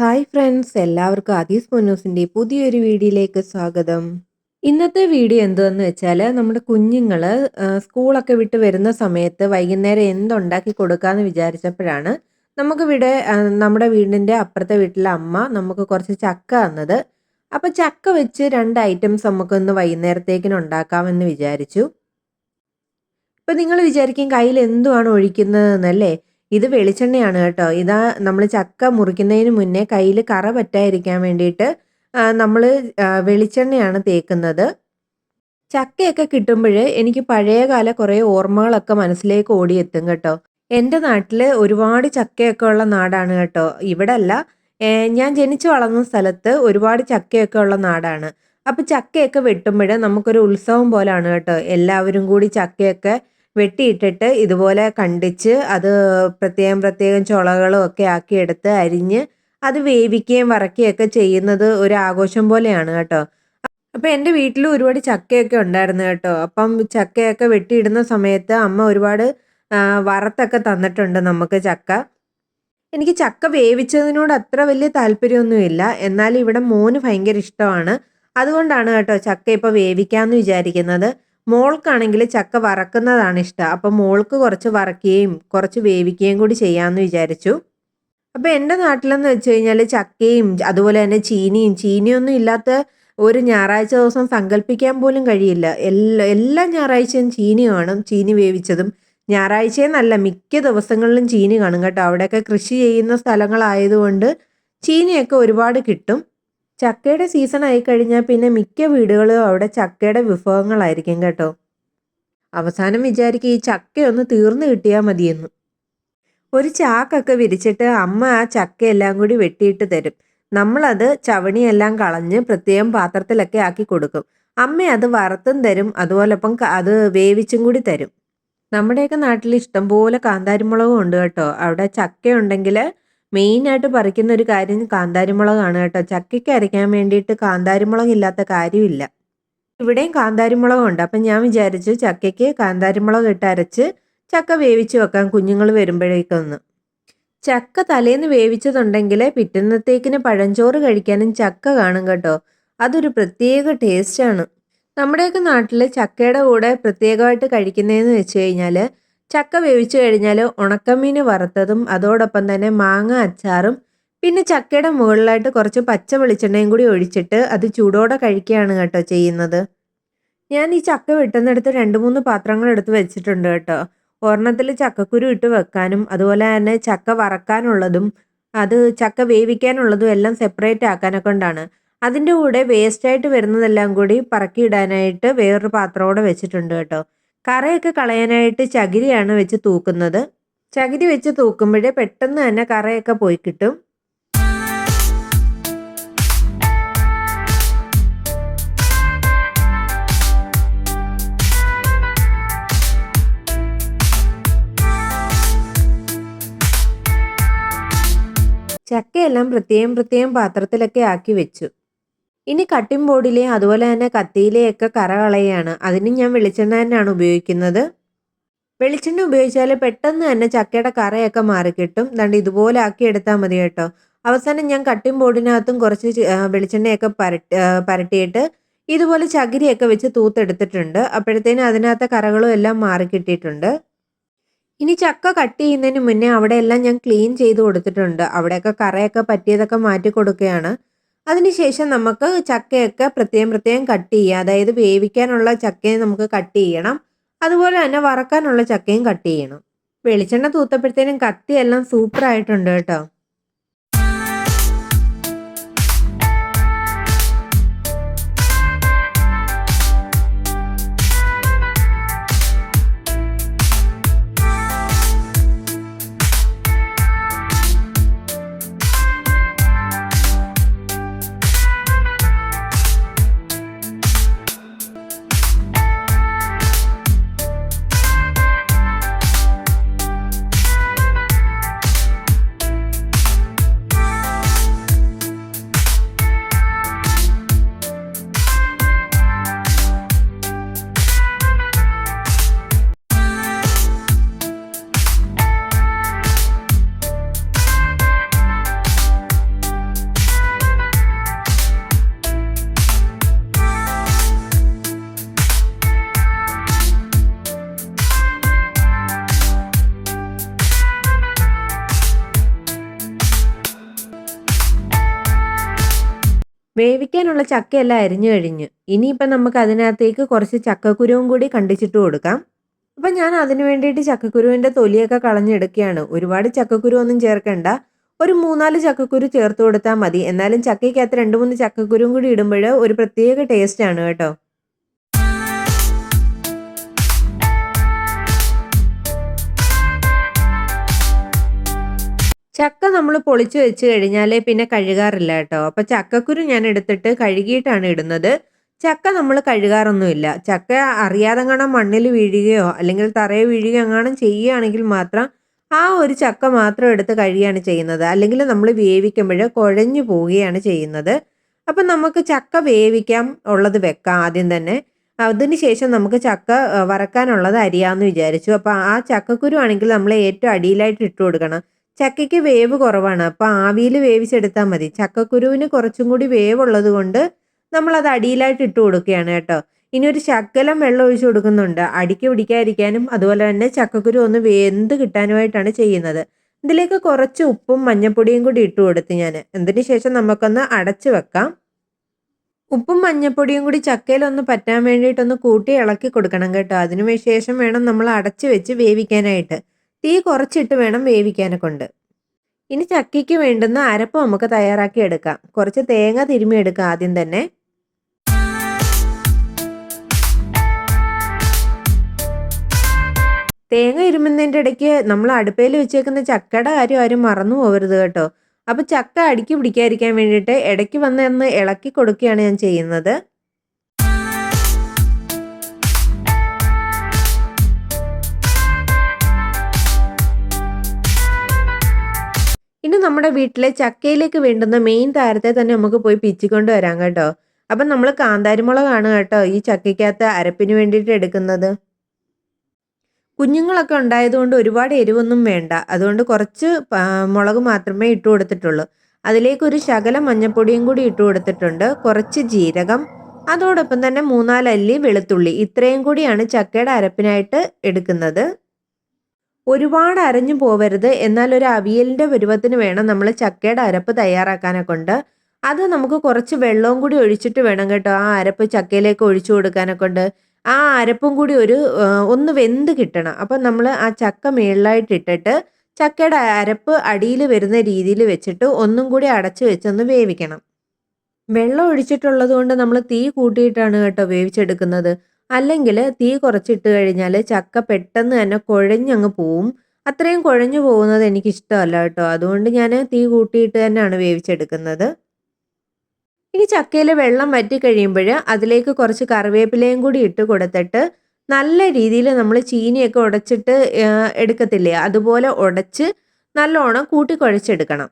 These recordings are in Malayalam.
ഹായ് ഫ്രണ്ട്സ് എല്ലാവർക്കും അതീസ് പൊന്നൂസിന്റെ പുതിയൊരു വീഡിയോയിലേക്ക് സ്വാഗതം. ഇന്നത്തെ വീഡിയോ എന്തെന്ന് വെച്ചാൽ നമ്മുടെ കുഞ്ഞുങ്ങൾ സ്കൂളൊക്കെ വിട്ട് വരുന്ന സമയത്ത് വൈകുന്നേരം എന്തുണ്ടാക്കി കൊടുക്കാമെന്ന് വിചാരിച്ചപ്പോഴാണ് നമുക്ക് ഇവിടെ നമ്മുടെ വീടിന്റെ അപ്പുറത്തെ വീട്ടിലെ അമ്മ നമുക്ക് കുറച്ച് ചക്ക തന്നത്. അപ്പോൾ ചക്ക വെച്ച് രണ്ട് ഐറ്റംസ് നമുക്കൊന്ന് വൈകുന്നേരത്തേക്കിന് ഉണ്ടാക്കാമെന്ന് വിചാരിച്ചു. ഇപ്പം നിങ്ങൾ വിചാരിക്കും കയ്യിൽ എന്തുവാണ് ഒഴിക്കുന്നതെന്നല്ലേ? ഇത് വെളിച്ചെണ്ണയാണ് കേട്ടോ. ഇതാ നമ്മൾ ചക്ക മുറിക്കുന്നതിന് മുന്നേ കയ്യിൽ കറ പറ്റാതിരിക്കാൻ വേണ്ടിയിട്ട് നമ്മൾ വെളിച്ചെണ്ണയാണ് തേക്കുന്നത്. ചക്കയൊക്കെ കിട്ടുമ്പോൾ എനിക്ക് പഴയകാല കുറേ ഓർമ്മകളൊക്കെ മനസ്സിലേക്ക് ഓടിയെത്തും കേട്ടോ. എന്റെ നാട്ടിൽ ഒരുപാട് ചക്കയൊക്കെ ഉള്ള നാടാണ് കേട്ടോ. ഇവിടെ അല്ല ഞാൻ ജനിച്ചു വളർന്ന സ്ഥലത്ത് ഒരുപാട് ചക്കയൊക്കെ ഉള്ള നാടാണ്. അപ്പം ചക്കയൊക്കെ വെട്ടുമ്പോൾ നമുക്കൊരു ഉത്സവം പോലാണ് കേട്ടോ. എല്ലാവരും കൂടി ചക്കയൊക്കെ വെട്ടിയിട്ടിട്ട് ഇതുപോലെ കണ്ടിച്ച് അത് പ്രത്യേകം പ്രത്യേകം ചുളകളും ഒക്കെ ആക്കി എടുത്ത് അരിഞ്ഞ് അത് വേവിക്കുകയും വറക്കുകയൊക്കെ ചെയ്യുന്നത് ഒരു ആഘോഷം പോലെയാണ് കേട്ടോ. അപ്പം എന്റെ വീട്ടിൽ ഒരുപാട് ചക്കയൊക്കെ ഉണ്ടായിരുന്നു കേട്ടോ. അപ്പം ചക്കയൊക്കെ വെട്ടിയിടുന്ന സമയത്ത് അമ്മ ഒരുപാട് വറത്തൊക്കെ വറുത്തൊക്കെ തന്നിട്ടുണ്ട് നമുക്ക് ചക്ക. എനിക്ക് ചക്ക വേവിച്ചതിനോട് അത്ര വലിയ താല്പര്യമൊന്നുമില്ല. എന്നാൽ ഇവിടെ മോന് ഭയങ്കര ഇഷ്ടമാണ്. അതുകൊണ്ടാണ് കേട്ടോ ചക്ക ഇപ്പോൾ വേവിക്കാമെന്ന് വിചാരിക്കുന്നത്. മോൾക്കാണെങ്കിൽ ചക്ക വറക്കുന്നതാണ് ഇഷ്ടം. അപ്പം മോൾക്ക് കുറച്ച് വറക്കുകയും കുറച്ച് വേവിക്കുകയും കൂടി ചെയ്യാമെന്ന് വിചാരിച്ചു. അപ്പോൾ എന്റെ നാട്ടിലെന്ന് വെച്ച് കഴിഞ്ഞാൽ ചക്കയും അതുപോലെ തന്നെ ചീനിയും ചീനിയൊന്നും ഇല്ലാത്ത ഒരു ഞായറാഴ്ച ദിവസം സങ്കല്പിക്കാൻ പോലും കഴിയില്ല. എല്ലാ എല്ലാ ഞായറാഴ്ചയും ചീനി കാണും ചീനി വേവിച്ചതും. ഞായറാഴ്ചയെന്നല്ല മിക്ക ദിവസങ്ങളിലും ചീനി കാണും കേട്ടോ. അവിടെയൊക്കെ കൃഷി ചെയ്യുന്ന സ്ഥലങ്ങളായതുകൊണ്ട് ചീനിയൊക്കെ ഒരുപാട് കിട്ടും. ചക്കയുടെ സീസൺ ആയി കഴിഞ്ഞാൽ പിന്നെ മിക്ക വീടുകളും അവിടെ ചക്കയുടെ വിഭവങ്ങളായിരിക്കും കേട്ടോ. അവസാനം വിചാരിക്കുക ഈ ചക്കയൊന്ന് തീർന്നു കിട്ടിയാൽ മതിയെന്ന്. ഒരു ചാക്കൊക്കെ വിരിച്ചിട്ട് അമ്മ ആ ചക്കയെല്ലാം കൂടി വെട്ടിയിട്ട് തരും. നമ്മളത് ചവണിയെല്ലാം കളഞ്ഞ് പ്രത്യേകം പാത്രത്തിലൊക്കെ ആക്കി കൊടുക്കും. അമ്മ അത് വറുത്തും തരും അതുപോലൊപ്പം അത് വേവിച്ചും കൂടി തരും. നമ്മുടെയൊക്കെ നാട്ടിൽ ഇഷ്ടംപോലെ കാന്താരിമുളകും ഉണ്ട് കേട്ടോ. അവിടെ ചക്ക ഉണ്ടെങ്കിൽ മെയിനായിട്ട് പറിക്കുന്ന ഒരു കാര്യം കാന്താരിമുളകാണ് കേട്ടോ. ചക്കയ്ക്ക് അരയ്ക്കാൻ വേണ്ടിയിട്ട് കാന്താരിമുളക് ഇല്ലാത്ത കാര്യമില്ല. ഇവിടെയും കാന്താരിമുളകും ഉണ്ട് അപ്പം ഞാൻ വിചാരിച്ചു ചക്കയ്ക്ക് കാന്താരിമുളക് ഇട്ട് അരച്ച് ചക്ക വേവിച്ച് വെക്കാൻ കുഞ്ഞുങ്ങൾ വരുമ്പോഴേക്കൊന്ന്. ചക്ക തലേന്ന് വേവിച്ചതുണ്ടെങ്കിൽ പിറ്റന്നത്തേക്കിന് പഴഞ്ചോറ് കഴിക്കാനും ചക്ക കാണും കേട്ടോ. അതൊരു പ്രത്യേക ടേസ്റ്റാണ്. നമ്മുടെയൊക്കെ നാട്ടിൽ ചക്കയുടെ കൂടെ പ്രത്യേകമായിട്ട് കഴിക്കുന്നതെന്ന് വെച്ച് കഴിഞ്ഞാൽ ചക്ക വേവിച്ച് കഴിഞ്ഞാൽ ഉണക്കമീൻ വറുത്തതും അതോടൊപ്പം തന്നെ മാങ്ങ അച്ചാറും പിന്നെ ചക്കയുടെ മുകളിലായിട്ട് കുറച്ച് പച്ച വെളിച്ചെണ്ണയും കൂടി ഒഴിച്ചിട്ട് അത് ചൂടോടെ കഴിക്കുകയാണ് കേട്ടോ ചെയ്യുന്നത്. ഞാൻ ഈ ചക്ക വെട്ടുന്നിടത്ത് രണ്ട് മൂന്ന് പാത്രങ്ങൾ എടുത്ത് വെച്ചിട്ടുണ്ട് കേട്ടോ. ഒരെണ്ണത്തിൽ ചക്കക്കുരു ഇട്ട് വെക്കാനും അതുപോലെ തന്നെ ചക്ക വറക്കാനുള്ളതും അത് ചക്ക വേവിക്കാനുള്ളതും എല്ലാം സെപ്പറേറ്റ് ആക്കാനൊക്കെ കൊണ്ടാണ്. അതിന്റെ കൂടെ വേസ്റ്റായിട്ട് വരുന്നതെല്ലാം കൂടി പറക്കിയിടാനായിട്ട് വേറൊരു പാത്രമോടെ വെച്ചിട്ടുണ്ട് കേട്ടോ. കറയൊക്കെ കളയാനായിട്ട് ചകിരിയാണ് വെച്ച് തൂക്കുന്നത്. ചകിരി വെച്ച് തൂക്കുമ്പോഴേ പെട്ടെന്ന് തന്നെ കറയൊക്കെ പോയി കിട്ടും. ചക്കയെല്ലാം പ്രത്യേകം പ്രത്യേകം പാത്രത്തിലൊക്കെ ആക്കി വെച്ചു. ഇനി കട്ടിംഗ് ബോർഡിലെയും അതുപോലെ തന്നെ കത്തിയിലെയൊക്കെ കറ കളയാണ് അതിന് ഞാൻ വെളിച്ചെണ്ണ തന്നെയാണ് ഉപയോഗിക്കുന്നത്. വെളിച്ചെണ്ണ ഉപയോഗിച്ചാൽ പെട്ടെന്ന് തന്നെ ചക്കയുടെ കറയൊക്കെ മാറിക്കിട്ടും. ദണ്ട് ഇതുപോലെ ആക്കി എടുത്താൽ മതി കേട്ടോ. അവസാനം ഞാൻ കട്ടിംഗ് ബോർഡിനകത്തും കുറച്ച് വെളിച്ചെണ്ണയൊക്കെ പരട്ടി പരട്ടിയിട്ട് ഇതുപോലെ ചകിരിയൊക്കെ വെച്ച് തൂത്തെടുത്തിട്ടുണ്ട്. അപ്പോഴത്തേനും അതിനകത്തെ കറകളും എല്ലാം മാറിക്കിട്ടിയിട്ടുണ്ട്. ഇനി ചക്ക കട്ട് ചെയ്യുന്നതിന് മുന്നേ അവിടെ എല്ലാം ഞാൻ ക്ലീൻ ചെയ്ത് കൊടുത്തിട്ടുണ്ട്. അവിടെയൊക്കെ കറയൊക്കെ പറ്റിയതൊക്കെ മാറ്റി കൊടുക്കുകയാണ്. അതിനുശേഷം നമുക്ക് ചക്കയൊക്കെ പ്രത്യേകം പ്രത്യേകം കട്ട് ചെയ്യുക. അതായത് വേവിക്കാനുള്ള ചക്കയും നമുക്ക് കട്ട് ചെയ്യണം. അതുപോലെ തന്നെ വറക്കാനുള്ള ചക്കയും കട്ട് ചെയ്യണം. വെളിച്ചെണ്ണ തൂത്തപ്പോഴത്തേനും കത്തിയെല്ലാം സൂപ്പർ ആയിട്ടുണ്ട് കേട്ടോ. വേവിക്കാനുള്ള ചക്കയെല്ലാം അരിഞ്ഞു കഴിഞ്ഞു. ഇനിയിപ്പം നമുക്ക് അതിനകത്തേക്ക് കുറച്ച് ചക്കക്കുരുവും കൂടി കണ്ടിച്ചിട്ട് കൊടുക്കാം. അപ്പം ഞാൻ അതിന് വേണ്ടിയിട്ട് ചക്കക്കുരുവിന്റെ തൊലിയൊക്കെ കളഞ്ഞെടുക്കുകയാണ്. ഒരുപാട് ചക്കക്കുരു ഒന്നും ചേർക്കണ്ട. ഒരു മൂന്നാൽ ചക്കക്കുരു ചേർത്ത് കൊടുത്താൽ മതി. എന്നാലും ചക്കയ്ക്കകത്ത് രണ്ട് മൂന്ന് ചക്കക്കുരുവും കൂടി ഇടുമ്പോൾ ഒരു പ്രത്യേക ടേസ്റ്റാണ് കേട്ടോ. ചക്ക നമ്മൾ പൊളിച്ചു വെച്ച് കഴിഞ്ഞാൽ പിന്നെ കഴുകാറില്ല കേട്ടോ. അപ്പോൾ ചക്കക്കുരു ഞാൻ എടുത്തിട്ട് കഴുകിയിട്ടാണ് ഇടുന്നത്. ചക്ക നമ്മൾ കഴുകാറൊന്നുമില്ല. ചക്ക അറിയാതെ കാണാൻ മണ്ണിൽ വീഴുകയോ അല്ലെങ്കിൽ തറയെ വീഴുകയോ എങ്ങാനും ചെയ്യുകയാണെങ്കിൽ മാത്രം ആ ഒരു ചക്ക മാത്രം എടുത്ത് കഴുകുകയാണ് ചെയ്യുന്നത്. അല്ലെങ്കിൽ നമ്മൾ വേവിക്കുമ്പോൾ കുഴഞ്ഞു പോവുകയാണ് ചെയ്യുന്നത്. അപ്പം നമുക്ക് ചക്ക വേവിക്കാം ഉള്ളത് വെക്കാം ആദ്യം തന്നെ. അതിനുശേഷം നമുക്ക് ചക്ക വറക്കാനുള്ളത് അരിയാമെന്ന് വിചാരിച്ചു. അപ്പോൾ ആ ചക്കക്കുരു ആണെങ്കിൽ നമ്മൾ ഏറ്റവും അടിയിലായിട്ട് ഇട്ട് കൊടുക്കണം. ചക്കയ്ക്ക് വേവ് കുറവാണ്. അപ്പോൾ ആവിയിൽ വേവിച്ചെടുത്താൽ മതി. ചക്കക്കുരുവിന് കുറച്ചും കൂടി വേവുള്ളത് കൊണ്ട് അത് അടിയിലായിട്ട് ഇട്ട് കൊടുക്കുകയാണ് കേട്ടോ. ഇനി ഒരു ശക്കലം വെള്ളം ഒഴിച്ചു കൊടുക്കുന്നുണ്ട്. അടിക്ക് പിടിക്കാതിരിക്കാനും അതുപോലെ തന്നെ ചക്കക്കുരു ഒന്ന് വെന്ത് കിട്ടാനുമായിട്ടാണ് ചെയ്യുന്നത്. ഇതിലേക്ക് കുറച്ച് ഉപ്പും മഞ്ഞപ്പൊടിയും കൂടി ഇട്ട് കൊടുത്ത് ഞാൻ എന്തിനു ശേഷം നമുക്കൊന്ന് അടച്ചു വെക്കാം. ഉപ്പും മഞ്ഞപ്പൊടിയും കൂടി ചക്കയിലൊന്ന് പറ്റാൻ വേണ്ടിയിട്ടൊന്ന് കൂട്ടി ഇളക്കി കൊടുക്കണം കേട്ടോ. അതിനു ശേഷം വേണം നമ്മൾ അടച്ചു വെച്ച് വേവിക്കാനായിട്ട്. തീ കുറച്ചിട്ട് വേണം വേവിക്കാനെ കൊണ്ട് ഇനി ചക്കയ്ക്ക് വേണ്ടുന്ന അരപ്പ് നമുക്ക് തയ്യാറാക്കി എടുക്കാം. കുറച്ച് തേങ്ങ തിരുമിയെടുക്കുക ആദ്യം തന്നെ. തേങ്ങ ഇരുമുന്നതിന്റെ ഇടയ്ക്ക് നമ്മൾ അടുപ്പയിൽ വെച്ചേക്കുന്ന ചക്കയുടെ കാര്യം ആരും മറന്നു പോകരുത് കേട്ടോ. അപ്പോൾ ചക്ക അടുക്കി പിടിക്കാതിരിക്കാൻ വേണ്ടിയിട്ട് ഇടയ്ക്ക് വന്ന് ഒന്ന് ഇളക്കി കൊടുക്കുകയാണ് ഞാൻ ചെയ്യുന്നത്. ഇനി നമ്മുടെ വീട്ടിലെ ചക്കയിലേക്ക് വേണ്ടുന്ന മെയിൻ താരത്തെ തന്നെ നമുക്ക് പോയി പിച്ചിക്കൊണ്ട് വരാം കേട്ടോ. അപ്പം നമ്മൾ കാന്താരിമുളകാണ് കേട്ടോ ഈ ചക്കയ്ക്കകത്ത് അരപ്പിന് വേണ്ടിയിട്ട് എടുക്കുന്നത്. കുഞ്ഞുങ്ങളൊക്കെ ഉണ്ടായതുകൊണ്ട് ഒരുപാട് എരിവൊന്നും വേണ്ട. അതുകൊണ്ട് കുറച്ച് മുളക് മാത്രമേ ഇട്ട് കൊടുത്തിട്ടുള്ളൂ. അതിലേക്കൊരു ശകലം മഞ്ഞപ്പൊടിയും കൂടി ഇട്ട് കൊടുത്തിട്ടുണ്ട്. കുറച്ച് ജീരകം അതോടൊപ്പം തന്നെ മൂന്നാലല്ലി വെളുത്തുള്ളി. ഇത്രയും കൂടിയാണ് ചക്കയുടെ അരപ്പിനായിട്ട് എടുക്കുന്നത്. ഒരുപാട് അരഞ്ഞു പോവരുത്. എന്നാൽ ഒരു അവിയലിന്റെ പരുവത്തിന് വേണം നമ്മൾ ചക്കയുടെ അരപ്പ് തയ്യാറാക്കാനൊക്കെ ഉണ്ട് അത് നമുക്ക് കുറച്ച് വെള്ളവും കൂടി ഒഴിച്ചിട്ട് വേണം കേട്ടോ. ആ അരപ്പ് ചക്കയിലേക്ക് ഒഴിച്ചു കൊടുക്കാനൊക്കെ ഉണ്ട് ആ അരപ്പും കൂടി ഒരു ഒന്ന് വെന്ത് കിട്ടണം. അപ്പം നമ്മൾ ആ ചക്ക മേളിലായിട്ട് ഇട്ടിട്ട് ചക്കയുടെ അരപ്പ് അടിയിൽ വരുന്ന രീതിയിൽ വെച്ചിട്ട് ഒന്നും കൂടി അടച്ചു വെച്ചൊന്ന് വേവിക്കണം. വെള്ളം ഒഴിച്ചിട്ടുള്ളത് കൊണ്ട് നമ്മൾ തീ കൂട്ടിയിട്ടാണ് കേട്ടോ വേവിച്ചെടുക്കുന്നത്. അല്ലെങ്കിൽ തീ കുറച്ചിട്ട് കഴിഞ്ഞാൽ ചക്ക പെട്ടെന്ന് തന്നെ കുഴഞ്ഞങ്ങ് പോവും. അത്രയും കുഴഞ്ഞു പോകുന്നത് എനിക്ക് ഇഷ്ടമല്ല കേട്ടോ. അതുകൊണ്ട് ഞാൻ തീ കൂട്ടിയിട്ട് തന്നെയാണ് വേവിച്ചെടുക്കുന്നത്. ഇനി ചക്കയിൽ വെള്ളം വറ്റി കഴിയുമ്പോൾ അതിലേക്ക് കുറച്ച് കറിവേപ്പിലയും കൂടി ഇട്ട് കൊടുത്തിട്ട് നല്ല രീതിയിൽ നമ്മൾ ചീനിയൊക്കെ ഉടച്ചിട്ട് എടുക്കത്തില്ലേ? അതുപോലെ ഉടച്ച് നല്ലോണം കൂട്ടി കുഴച്ചെടുക്കണം.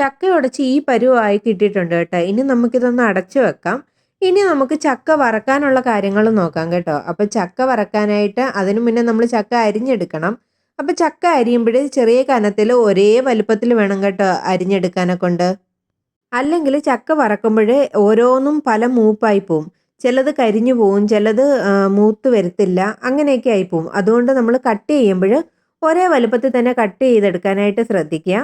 ചക്ക ഉടച്ച് ഈ പരുവായി കിട്ടിയിട്ടുണ്ട് കേട്ടോ. ഇനി നമുക്കിതൊന്ന് അടച്ചു വെക്കാം. ഇനി നമുക്ക് ചക്ക വറക്കാനുള്ള കാര്യങ്ങൾ നോക്കാം കേട്ടോ. അപ്പോൾ ചക്ക വറക്കാനായിട്ട് അതിനു മുന്നേ നമ്മൾ ചക്ക അരിഞ്ഞെടുക്കണം. അപ്പോൾ ചക്ക അരിയുമ്പോൾ ചെറിയ കനത്തിൽ ഒരേ വലുപ്പത്തിൽ വേണം കേട്ടോ അരിഞ്ഞെടുക്കാനെ കൊണ്ട് അല്ലെങ്കിൽ ചക്ക വറക്കുമ്പോൾ ഓരോന്നും പല മൂപ്പായി പോവും. ചിലത് കരിഞ്ഞു പോവും ചിലത് മൂത്ത് വരത്തില്ല. അങ്ങനെയൊക്കെ ആയി പോവും. അതുകൊണ്ട് നമ്മൾ കട്ട് ചെയ്യുമ്പോൾ ഒരേ വലുപ്പത്തിൽ തന്നെ കട്ട് ചെയ്തെടുക്കാനായിട്ട് ശ്രദ്ധിക്കുക.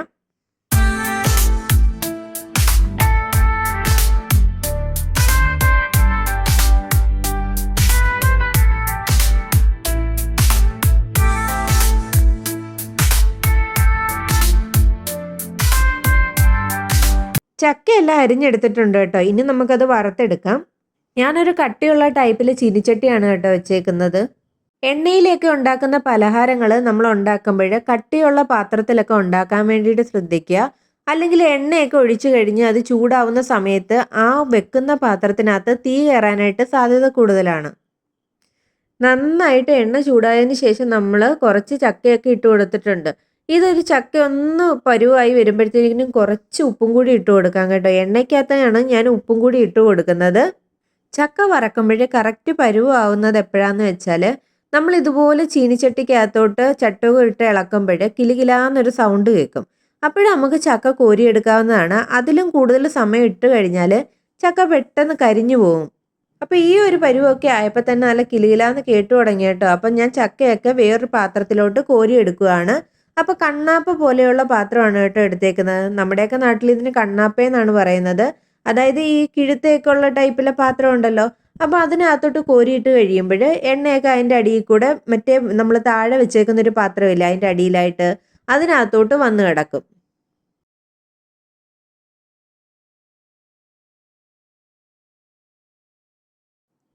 ചക്കയെല്ലാം അരിഞ്ഞെടുത്തിട്ടുണ്ട് കേട്ടോ. ഇനി നമുക്കത് വറുത്തെടുക്കാം. ഞാനൊരു കട്ടിയുള്ള ടൈപ്പിൽ ചീനിച്ചട്ടിയാണ് കേട്ടോ വെച്ചേക്കുന്നത്. എണ്ണയിലേക്ക് ഉണ്ടാക്കുന്ന പലഹാരങ്ങൾ നമ്മൾ ഉണ്ടാക്കുമ്പോൾ കട്ടിയുള്ള പാത്രത്തിലൊക്കെ ഉണ്ടാക്കാൻ വേണ്ടിയിട്ട് ശ്രദ്ധിക്കുക. അല്ലെങ്കിൽ എണ്ണയൊക്കെ ഒഴിച്ചു കഴിഞ്ഞ് അത് ചൂടാവുന്ന സമയത്ത് ആ വെക്കുന്ന പാത്രത്തിനകത്ത് തീ കയറാനായിട്ട് സാധ്യത കൂടുതലാണ്. നന്നായിട്ട് എണ്ണ ചൂടായതിന് ശേഷം നമ്മൾ കുറച്ച് ചക്കയൊക്കെ ഇട്ട് കൊടുത്തിട്ടുണ്ട്. ഇതൊരു ചക്ക ഒന്ന് പരുവായി വരുമ്പോഴത്തേക്കും കുറച്ച് ഉപ്പും കൂടി ഇട്ട് കൊടുക്കാം കേട്ടോ. എണ്ണയ്ക്കകത്താണ് ഞാൻ ഉപ്പും കൂടി ഇട്ട് കൊടുക്കുന്നത്. ചക്ക വറക്കുമ്പോഴേ കറക്റ്റ് പരുവാവുന്നത് എപ്പോഴാന്ന് വെച്ചാൽ നമ്മൾ ഇതുപോലെ ചീനിച്ചട്ടിക്കകത്തോട്ട് ചട്ടവും ഇട്ട് ഇളക്കുമ്പോൾ കിലുകിലാന്നൊരു സൗണ്ട് കേൾക്കും. അപ്പോഴും നമുക്ക് ചക്ക കോരിയെടുക്കാവുന്നതാണ്. അതിലും കൂടുതൽ സമയം ഇട്ട് കഴിഞ്ഞാൽ ചക്ക പെട്ടെന്ന് കരിഞ്ഞു പോകും അപ്പോൾ ഈ ഒരു പരുവൊക്കെ ആയപ്പോൾ തന്നെ നല്ല കിലുകിലാന്ന് കേട്ടു തുടങ്ങി കേട്ടോ. അപ്പം ഞാൻ ചക്കയൊക്കെ വേറൊരു പാത്രത്തിലോട്ട് കോരി എടുക്കുകയാണ് അപ്പോൾ കണ്ണാപ്പ പോലെയുള്ള പാത്രമാണ് കേട്ടോ എടുത്തേക്കുന്നത്. നമ്മുടെയൊക്കെ നാട്ടിൽ ഇതിന് കണ്ണാപ്പ എന്നാണ് പറയുന്നത്. അതായത് ഈ കിഴുത്തേക്കുള്ള ടൈപ്പിലെ പാത്രം ഉണ്ടല്ലോ. അപ്പോൾ അതിനകത്തോട്ട് കോരിയിട്ട് കഴിയുമ്പോൾ എണ്ണയൊക്കെ അതിന്റെ അടിയിൽ കൂടെ മറ്റേ നമ്മൾ താഴെ വെച്ചേക്കുന്ന ഒരു പാത്രമില്ല അതിന്റെ അടിയിലായിട്ട് അതിനകത്തോട്ട് വന്ന് കിടക്കും.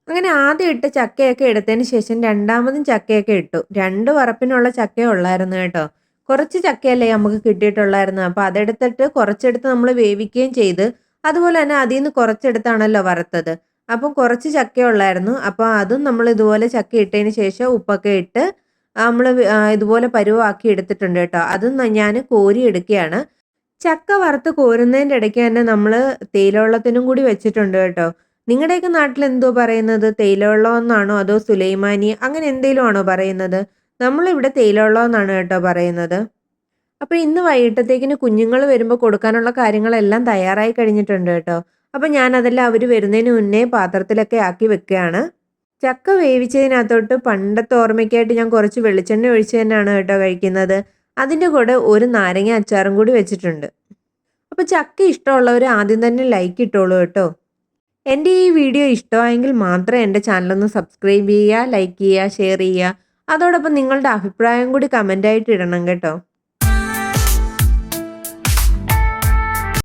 അങ്ങനെ ആദ്യം ഇട്ട ചക്കയൊക്കെ എടുത്തതിന് ശേഷം രണ്ടാമതും ചക്കയൊക്കെ ഇട്ടു. രണ്ട് വറപ്പിനുള്ള ചക്ക ഉള്ളായിരുന്നു കേട്ടോ. കുറച്ച് ചക്കയല്ലേ നമുക്ക് കിട്ടിയിട്ടുള്ളായിരുന്നു. അപ്പോൾ അതെടുത്തിട്ട് കുറച്ചെടുത്ത് നമ്മൾ വേവിക്കുകയും ചെയ്ത് അതുപോലെ തന്നെ അതിൽ നിന്ന് കുറച്ചെടുത്താണല്ലോ വറുത്തത്. അപ്പം കുറച്ച് ചക്ക ഉള്ളായിരുന്നു. അപ്പോൾ അതും നമ്മൾ ഇതുപോലെ ചക്ക ഇട്ടതിന് ശേഷം ഉപ്പൊക്കെ ഇട്ട് നമ്മൾ ഇതുപോലെ പരുവാക്കി എടുത്തിട്ടുണ്ട് കേട്ടോ. അതും ഞാൻ കോരി എടുക്കുകയാണ്. ചക്ക വറുത്ത് കോരുന്നതിന്റെ ഇടയ്ക്ക് തന്നെ നമ്മൾ തേയിലവെള്ളത്തിനും കൂടി വെച്ചിട്ടുണ്ട് കേട്ടോ. നിങ്ങളുടെയൊക്കെ നാട്ടിൽ എന്തോ പറയുന്നത്? തേയിലവെള്ളം എന്നാണോ അതോ സുലൈമാനി? അങ്ങനെ എന്തെങ്കിലും ആണോ പറയുന്നത്? നമ്മളിവിടെ തേയിലുള്ളതെന്നാണ് കേട്ടോ പറയുന്നത്. അപ്പോൾ ഇന്ന് വൈകിട്ടത്തേക്കിന് കുഞ്ഞുങ്ങൾ വരുമ്പോൾ കൊടുക്കാനുള്ള കാര്യങ്ങളെല്ലാം തയ്യാറായി കഴിഞ്ഞിട്ടുണ്ട് കേട്ടോ. അപ്പോൾ ഞാനതെല്ലാം അവർ വരുന്നതിന് മുന്നേ പാത്രത്തിലൊക്കെ ആക്കി വെക്കുകയാണ്. ചക്ക വേവിച്ചതിനകത്തോട്ട് പണ്ടത്തെ ഓർമ്മയ്ക്കായിട്ട് ഞാൻ കുറച്ച് വെളിച്ചെണ്ണ ഒഴിച്ച് തന്നെയാണ് കേട്ടോ കഴിക്കുന്നത്. അതിന്റെ കൂടെ ഒരു നാരങ്ങ അച്ചാറും കൂടി വെച്ചിട്ടുണ്ട്. അപ്പോൾ ചക്ക ഇഷ്ടമുള്ളവർ ആദ്യം തന്നെ ലൈക്ക് ഇട്ടോളൂ കേട്ടോ. എന്റെ ഈ വീഡിയോ ഇഷ്ടമായെങ്കിൽ മാത്രം എന്റെ ചാനലൊന്ന് സബ്സ്ക്രൈബ് ചെയ്യുക ലൈക്ക് ചെയ്യുക ഷെയർ ചെയ്യുക. അതോടൊപ്പം നിങ്ങളുടെ അഭിപ്രായം കൂടി കമന്റായിട്ട് ഇടണം കേട്ടോ.